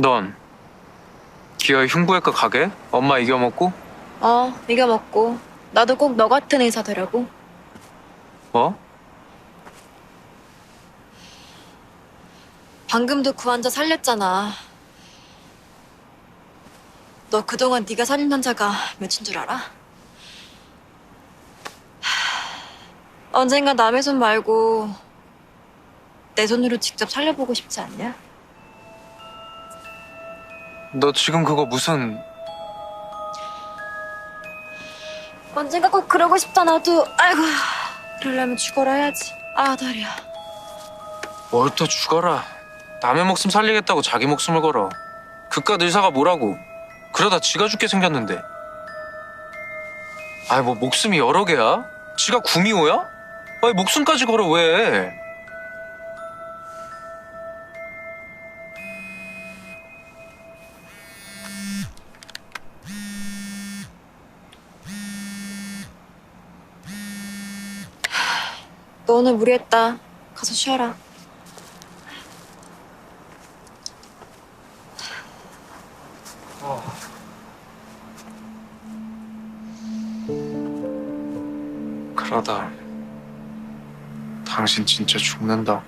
넌 기어이 흉부외과 가게? 엄마 이겨먹고? 어, 이겨 먹고. 나도 꼭 너 같은 의사 되려고. 뭐? 방금도 그 환자 살렸잖아. 너 그동안 네가 살린 환자가 몇인 줄 알아? 하, 언젠가 남의 손 말고 내 손으로 직접 살려보고 싶지 않냐? 너 지금 그거 무슨 언젠가 꼭 그러고 싶다 나도. 아이고, 그러려면 죽어라 해야지. 아 다리야. 뭘 또 죽어라 남의 목숨 살리겠다고 자기 목숨을 걸어 그깟 의사가 뭐라고 그러다 지가 죽게 생겼는데 아이 뭐 목숨이 여러 개야? 지가 구미호야? 아이 목숨까지 걸어 왜 너 오늘 무리했다. 가서 쉬어라. 그러다 당신 진짜 죽는다